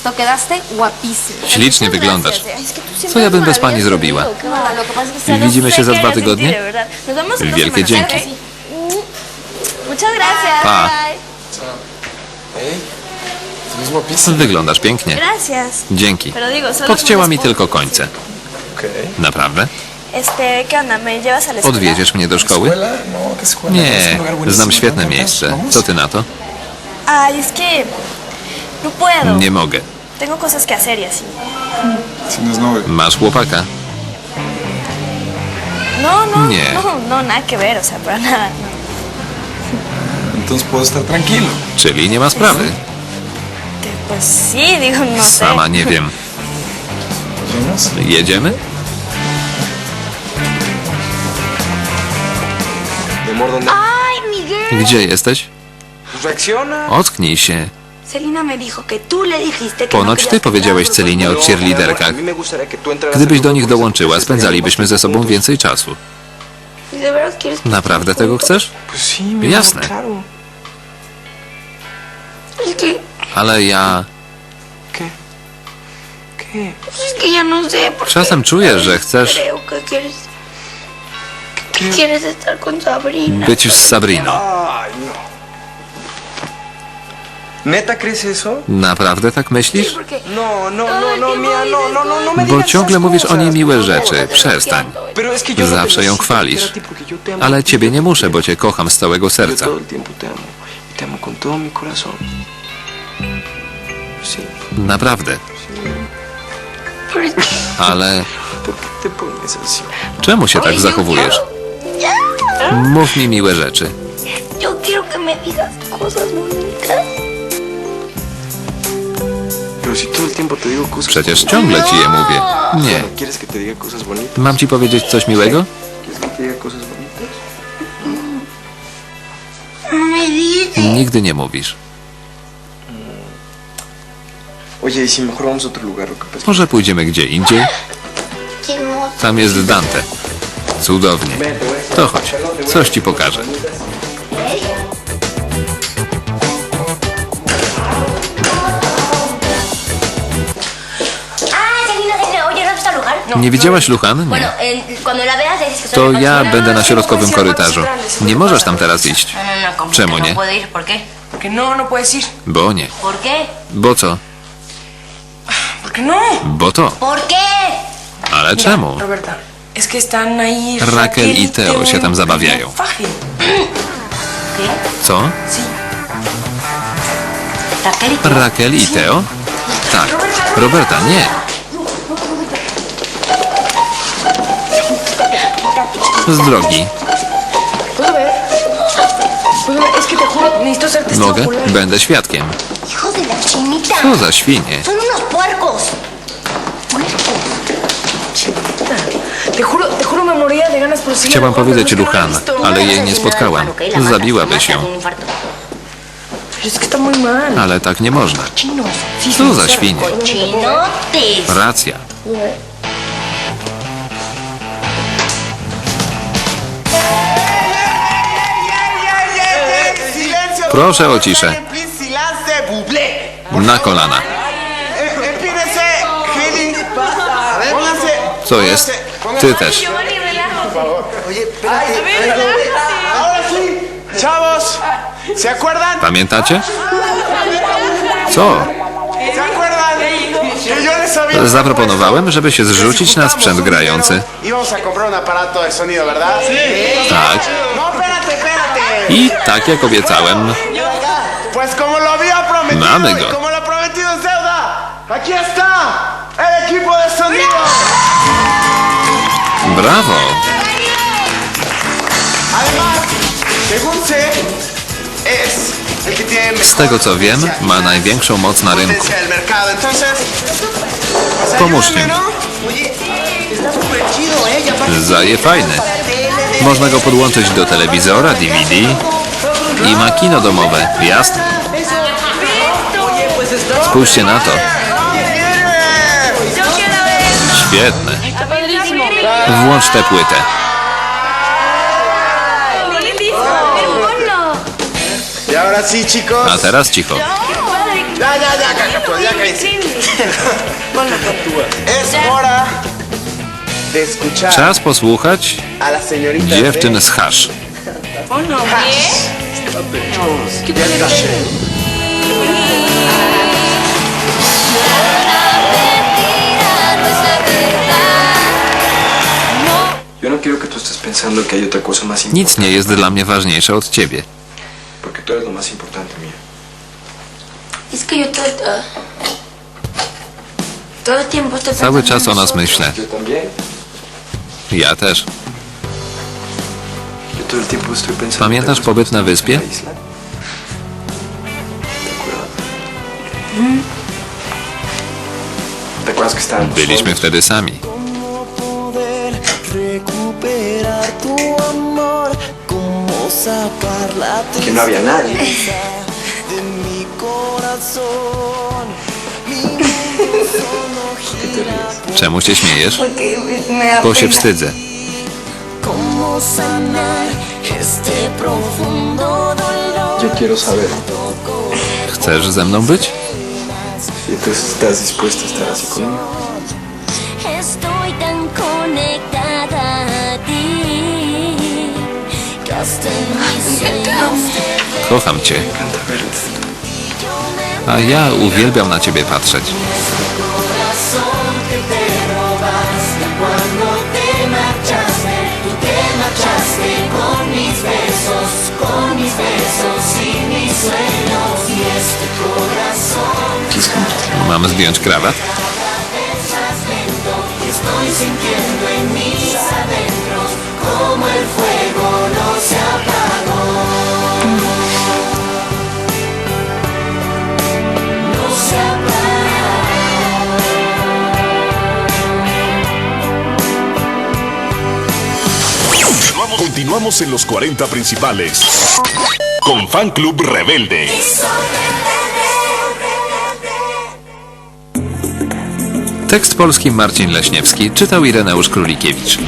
esto quedaste guapísima. Ślicznie wyglądasz. Siempre Co ja bym bez pani zrobiła? widzimy no się za dwa tygodnie? Wielkie dzięki. Muchas gracias. Pa. Guapísimo. Wyglądasz pięknie. Gracias. Dzięki. Podcięła mi tylko końce. Naprawdę? Este, ¿qué onda? ¿Me llevas a la escuela? Odwiedziesz mnie do szkoły? No, Nie, znam świetne ¿Vamos? miejsce. Co ty na to? Ay, es que no puedo. Nie mogę. Tengo cosas que hacer y así. Si no es novio. Masz chłopaka. No, no, Nie. no, no, nada que ver, o sea, para nada. no. Entonces puedo estar tranquilo. Czyli nie ma sprawy. Que, Pues sí, digo, no sé. Sama nie wiem. ¿Vamos? Jedziemy? Mi amor, ¿dónde? Ay, Miguel. Gdzie jesteś? Reacciona. Ocknij się. Celina me dijo que tú le dijiste que Ponoć no ty powiedziałeś Celinie o No, cheerleaderkach. Gdybyś do nich dołączyła, spędzalibyśmy ze sobą więcej czasu. ¿Y de veras quieres que Naprawdę tego chcesz? Jasne. claro. Es que, Ale ja ¿Qué? ¿Qué? es que ya no sé. porque czasem czuję, że chcesz Creo que quieres. Que quieres estar con Sabrina. być z Sabriną. ¿Neta crees eso? Naprawdę tak myślisz? Porque No, no, no, no, mía, no, no, no, no me Bo digas ciągle esas mówisz o niej cosas. miłe rzeczy. Przestań. Pero es que yo no te Zawsze ją necesito chwalisz. querer a ti porque yo te amo a Ale ciebie nie muszę, bo cię kocham z całego Yo serca. todo el tiempo te amo. Y te amo con todo mi corazón. Sí. Naprawdę. Ale ¿Por qué te pones así? czemu się tak zachowujesz? Mów mi miłe rzeczy. Yo quiero que me digas cosas bonitas. Przecież ciągle ci je mówię. Nie. Mam ci powiedzieć coś miłego? Nigdy nie mówisz. Oye, y. Może pójdziemy gdzie indziej? Tam jest Dante. Cudownie. To chodź, coś ci pokażę. Nie widziałaś Luchan? Nie. To ja będę na środkowym korytarzu. Nie możesz tam teraz iść. No, no, no, ¿cómo Czemu nie? Bo nie. Bo co? Bo to. Ale czemu? Raquel y Teo się tam zabawiają. Co? Y. Raquel i Teo? Tak. Roberta, nie. Ser testigo Mogę? Będę świadkiem. Chinita. Co za świnie. Seguir Chciałam powiedzieć no visto. ale jej nie spotkałam. Muy mal. Ale tak nie można. Co za świnie. Racja. Proszę o ciszę. Na kolana. Co jest? Ty też. Pamiętacie? Co? Zaproponowałem, żeby się zrzucić na sprzęt grający. Tak. I tak jak obiecałem, prometido Mamy go. y brawo. Z tego co wiem, ma największą moc na rynku. Pomóżcie mi. ¿no? ¿eh? Y Zaje fajne. Można go podłączyć do telewizora, DVD i ma kino domowe. Jasne. Spójrzcie na to. Świetne. Włącz tę płytę. Y. A teraz cicho. Ya, ya Czas posłuchać dziewczyn z hasz. No Nic nie jest dla mnie ważniejsze od ciebie. Porque tú eres lo más importante mío. Es que yo todo, todo el tiempo estoy Cały czas o nas myślę. Ja też. Pamiętasz ¿te acuerdas pobyt na wyspie? estábamos Byliśmy wtedy sami. Que no había nadie. Czemu się śmiejesz? Bo się wstydzę. Chcesz ze mną być? Kocham cię. A ja uwielbiam na ciebie patrzeć. Mam zdjąć krawat? como el fuego Continuamos en los 40 principales. Con Fan Club Rebelde. Tekst polski Marcin Leśniewski czytał Ireneusz Królikiewicz.